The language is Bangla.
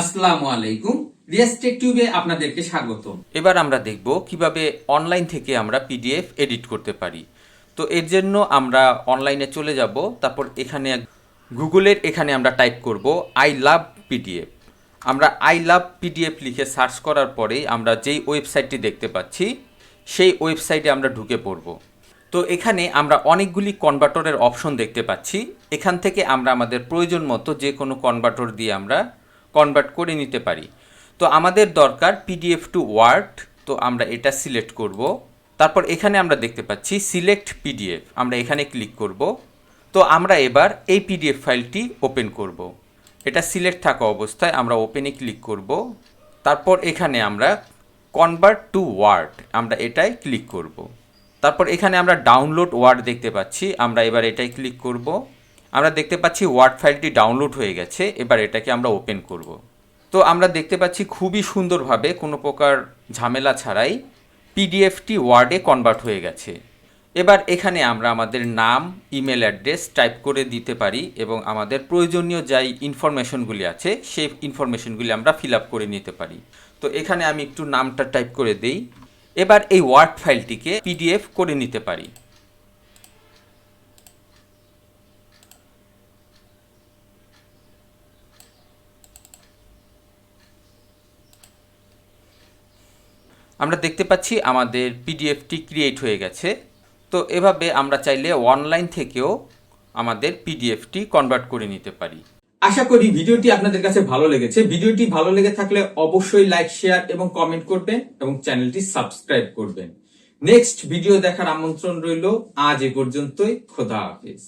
আসসালামু আলাইকুম। রিয়াস্টেক টিউবে আপনাদেরকে স্বাগত এবার আমরা দেখব কীভাবে অনলাইন থেকে আমরা পিডিএফ এডিট করতে পারি। তো এর জন্য আমরা অনলাইনে চলে যাব, তারপর এখানে গুগলের এখানে আমরা টাইপ করব আই লাভ পিডিএফ আমরা আই লাভ পিডিএফ লিখে সার্চ করার পরেই আমরা যেই ওয়েবসাইটটি দেখতে পাচ্ছি, সেই ওয়েবসাইটে আমরা ঢুকে পড়ব। তো এখানে আমরা অনেকগুলি কনভার্টরের অপশন দেখতে পাচ্ছি। এখান থেকে আমরা আমাদের প্রয়োজন মতো যে কোনো কনভার্টর দিয়ে আমরা কনভার্ট করে নিতে পারি। তো আমাদের দরকার পিডিএফ টু ওয়ার্ড তো আমরা এটা সিলেক্ট করব। তারপর এখানে আমরা দেখতে পাচ্ছি সিলেক্ট পিডিএফ আমরা এখানে ক্লিক করব। তো আমরা এবার এই পিডিএফ ফাইলটি ওপেন করব। এটা সিলেক্ট থাকা অবস্থায় আমরা ওপেনে ক্লিক করব। তারপর এখানে আমরা কনভার্ট টু ওয়ার্ড আমরা এটাই ক্লিক করব। তারপর এখানে আমরা ডাউনলোড ওয়ার্ড দেখতে পাচ্ছি, আমরা এবার এটাই ক্লিক করব। আমরা দেখতে পাচ্ছি ওয়ার্ড ফাইলটি ডাউনলোড হয়ে গেছে, এবার এটাকে আমরা ওপেন করব। তো আমরা দেখতে পাচ্ছি খুবই সুন্দরভাবে কোনো প্রকার ঝামেলা ছাড়াই পিডিএফটি ওয়ার্ডে কনভার্ট হয়ে গেছে। এবার এখানে আমরা আমাদের নাম ইমেল অ্যাড্রেস টাইপ করে দিতে পারি এবং আমাদের প্রয়োজনীয় যাই ইনফরমেশনগুলি আছে, সেই ইনফরমেশনগুলি আমরা ফিল আপ করে নিতে পারি। তো এখানে আমি একটু নামটা টাইপ করে দেই। এবার এই ওয়ার্ড ফাইলটিকে পিডিএফ করে নিতে পারি। আমরা দেখতে পাচ্ছি আমাদের পিডিএফটি ক্রিয়েট হয়ে গেছে। তো এভাবে আমরা চাইলে অনলাইন থেকেও আমাদের পিডিএফটি কনভার্ট করে নিতে পারি। আশা করি ভিডিওটি আপনাদের কাছে ভালো লেগেছে। ভিডিওটি ভালো লেগে থাকলে অবশ্যই লাইক শেয়ার এবং কমেন্ট করবেন এবং চ্যানেলটি সাবস্ক্রাইব করবেন। নেক্সট ভিডিও দেখার আমন্ত্রণ রইল। আজ এ পর্যন্তই। খোদা হাফিজ।